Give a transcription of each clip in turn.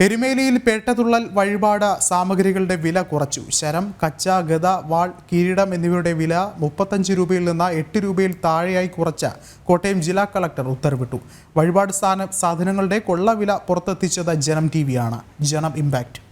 എരുമേലിയിൽ പേട്ടതുള്ളൽ വഴിപാട് സാമഗ്രികളുടെ വില കുറച്ചു. ശരം കച്ച ഗത വാൾ കിരീടം എന്നിവയുടെ വില മുപ്പത്തഞ്ച് രൂപയിൽ നിന്ന് എട്ട് രൂപയിൽ താഴെയായി കുറച്ച കോട്ടയം ജില്ലാ കളക്ടർ ഉത്തരവിട്ടു. വഴിപാട് സ്ഥാന സാധനങ്ങളുടെ കൊള്ളവില പുറത്തെത്തിച്ചത് ജനം ടി വിയാണ് ജനം ഇമ്പാക്റ്റ്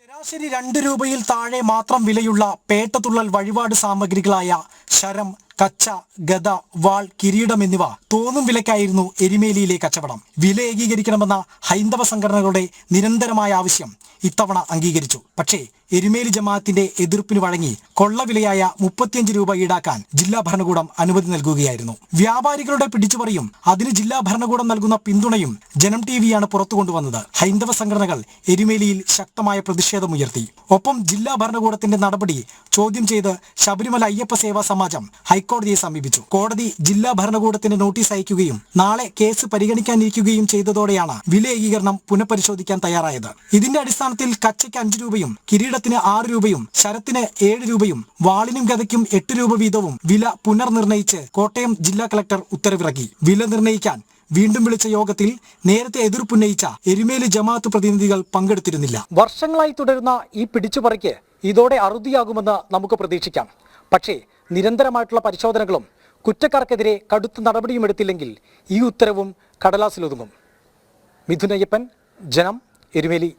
ശരാശരി രണ്ട് രൂപയിൽ താഴെ മാത്രം വിലയുള്ള പേട്ടതുള്ളൽ വഴിപാട് സാമഗ്രികളായ ശരം കച്ച ഗദ വാൾ കിരീടം എന്നിവ തോന്നും വിലക്കായിരുന്നു എരിമേലിയിലെ കച്ചവടം. വില ഏകീകരിക്കണമെന്ന ഹൈന്ദവ സംഘടനകളുടെ നിരന്തരമായ ആവശ്യം ഇത്തവണ അംഗീകരിച്ചു. പക്ഷേ എരുമേലി ജമാഅത്തിന്റെ എതിർപ്പിന് വഴങ്ങി കൊള്ളവിലയായ മുപ്പത്തിയഞ്ച് രൂപ ഈടാക്കാൻ ജില്ലാ ഭരണകൂടം അനുമതി നൽകുകയായിരുന്നു. വ്യാപാരികളുടെ പിടിച്ചുപറിയും അതിന് ജില്ലാ ഭരണകൂടം നൽകുന്ന പിന്തുണയും ജനം ടി വിയാണ് പുറത്തു കൊണ്ടുവന്നത് ഹൈന്ദവ സംഘടനകൾ എരുമേലിയിൽ ശക്തമായ പ്രതിഷേധമുയർത്തി ഒപ്പം ജില്ലാ ഭരണകൂടത്തിന്റെ നടപടി ചോദ്യം ചെയ്ത് ശബരിമല അയ്യപ്പ സേവാ സമാജം ഹൈക്കോടതിയെ സമീപിച്ചു. കോടതി ജില്ലാ ഭരണകൂടത്തിന് നോട്ടീസ് അയക്കുകയും നാളെ കേസ് പരിഗണിക്കാനിരിക്കുകയും ചെയ്തതോടെയാണ് വില ഏകീകരണം പുനഃപരിശോധിക്കാൻ തയ്യാറായത്. ഇതിന്റെ അടിസ്ഥാനത്തിൽ കച്ചയ്ക്ക് അഞ്ച് രൂപയും കിരീടത്തിന് ആറ് രൂപയും ശരത്തിന് ഏഴ് രൂപയും വാളിനും ഗതയ്ക്കും എട്ട് രൂപ വീതവും വില പുനർനിർണയിച്ച് കോട്ടയം ജില്ലാ കളക്ടർ ഉത്തരവിറക്കി. വില നിർണയിക്കാൻ വീണ്ടും വിളിച്ച യോഗത്തിൽ നേരത്തെ എതിർപ്പുന്നയിച്ച എരുമേലി ജമാഅത്ത് പ്രതിനിധികൾ പങ്കെടുത്തിരുന്നില്ല. വർഷങ്ങളായി തുടരുന്ന ഈ പിടിച്ചുപറിക്ക് ഇതോടെ അറുതിയാകുമെന്ന് നമുക്ക് പ്രതീക്ഷിക്കാം. പക്ഷേ നിരന്തരമായിട്ടുള്ള പരിശോധനകളും കുറ്റക്കാർക്കെതിരെ കടുത്ത നടപടിയും എടുത്തില്ലെങ്കിൽ ഈ ഉത്തരവും കടലാസിലൊതുങ്ങും. മിഥുനയ്യപ്പൻ ജനം എരുമേലി.